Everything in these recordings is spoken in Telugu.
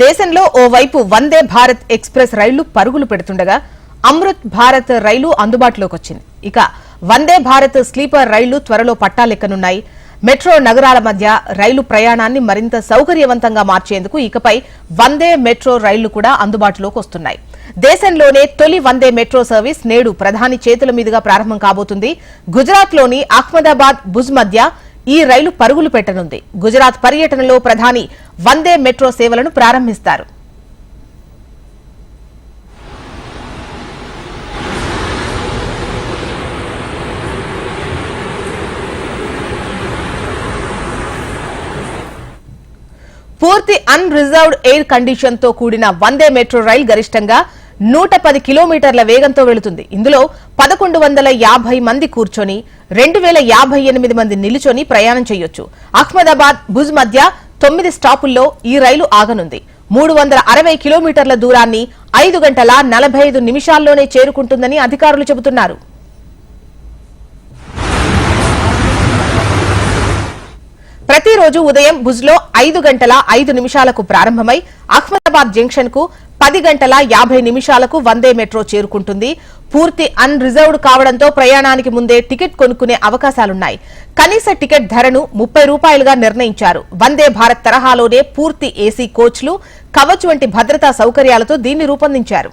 దేశంలో ఓవైపు వందే భారత్ ఎక్స్ప్రెస్ రైళ్ళు పరుగులు పెడుతుండగా అమృత్ భారత్ రైలు అందుబాటులోకి వచ్చింది. ఇక వందే భారత్ స్లీపర్ రైళ్ళు త్వరలో పట్టాలెక్కనున్నాయి. మెట్రో నగరాల మధ్య రైలు ప్రయాణాన్ని మరింత సౌకర్యవంతంగా మార్చేందుకు ఇకపై వందే మెట్రో రైళ్ళు కూడా అందుబాటులోకి వస్తున్నాయి. దేశంలోనే తొలి వందే మెట్రో సర్వీస్ నేడు ప్రధాని చేతుల మీదుగా ప్రారంభం కాబోతుంది. గుజరాత్లోని అహ్మదాబాద్ భుజ్ మధ్య ఈ రైలు పరుగులు పెట్టనుంది. గుజరాత్ పర్యటనలో ప్రధాని వందే మెట్రో సేవలను ప్రారంభిస్తారు. పూర్తి అన్ రిజర్వ్డ్ ఎయిర్ కండిషన్తో కూడిన వందే మెట్రో రైలు గరిష్టంగా నూట పది కిలోమీటర్ల వేగంతో వెళుతుంది. ఇందులో పదకొండు వందల యాభై మంది కూర్చొని రెండు వేల యాభై ఎనిమిది మంది నిలుచొని ప్రయాణం చేయొచ్చు. అహ్మదాబాద్ భుజ్ మధ్య తొమ్మిది స్టాపుల్లో ఈ రైలు ఆగనుంది. మూడు వందల అరవై కిలోమీటర్ల దూరాన్ని ఐదు గంటల నలభై ఐదు నిమిషాల్లోనే చేరుకుంటుందని అధికారులు చెబుతున్నారు. ప్రతిరోజు ఉదయం భుజ్లో ఐదు గంటల ఐదు నిమిషాలకు ప్రారంభమై అహ్మదాబాద్ జంక్షన్కు పది గంటల యాభై నిమిషాలకు వందే మెట్రో చేరుకుంటుంది. పూర్తి అన్ రిజర్వ్డ్ కావడంతో ప్రయాణానికి ముందే టికెట్ కొనుక్కునే అవకాశాలున్నాయి. కనీస టికెట్ ధరను ముప్పై రూపాయలుగా నిర్ణయించారు. వందే భారత్ తరహాలోనే పూర్తి ఏసీ కోచ్లు కవచ్ వంటి భద్రతా సౌకర్యాలతో దీన్ని రూపొందించారు.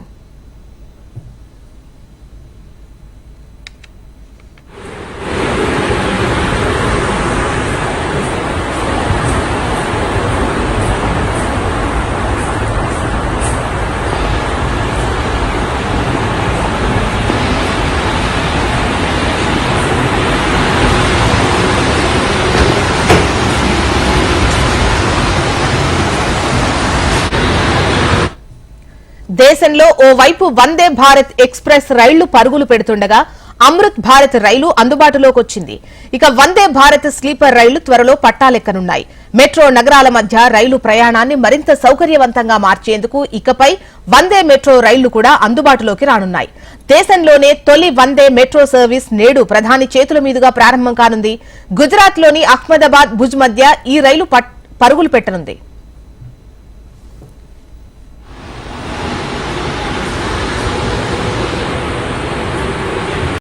దేశంలో ఓవైపు వందే భారత్ ఎక్స్ప్రెస్ రైళ్ళు పరుగులు పెడుతుండగా అమృత్ భారత్ రైలు అందుబాటులోకి వచ్చింది ఇక వందే భారత్ స్లీపర్ రైళ్ళు త్వరలో పట్టాలెక్కనున్నాయి. మెట్రో నగరాల మధ్య రైలు ప్రయాణాన్ని మరింత సౌకర్యవంతంగా మార్చేందుకు ఇకపై వందే మెట్రో రైళ్ళు కూడా అందుబాటులోకి రానున్నాయి. దేశంలోనే తొలి వందే మెట్రో సర్వీస్ నేడు ప్రధాని చేతుల మీదుగా ప్రారంభం కానుంది. గుజరాత్లోని అహ్మదాబాద్ భుజ్ మధ్య ఈ రైలు పట్- పరుగులు పెట్టనుంది.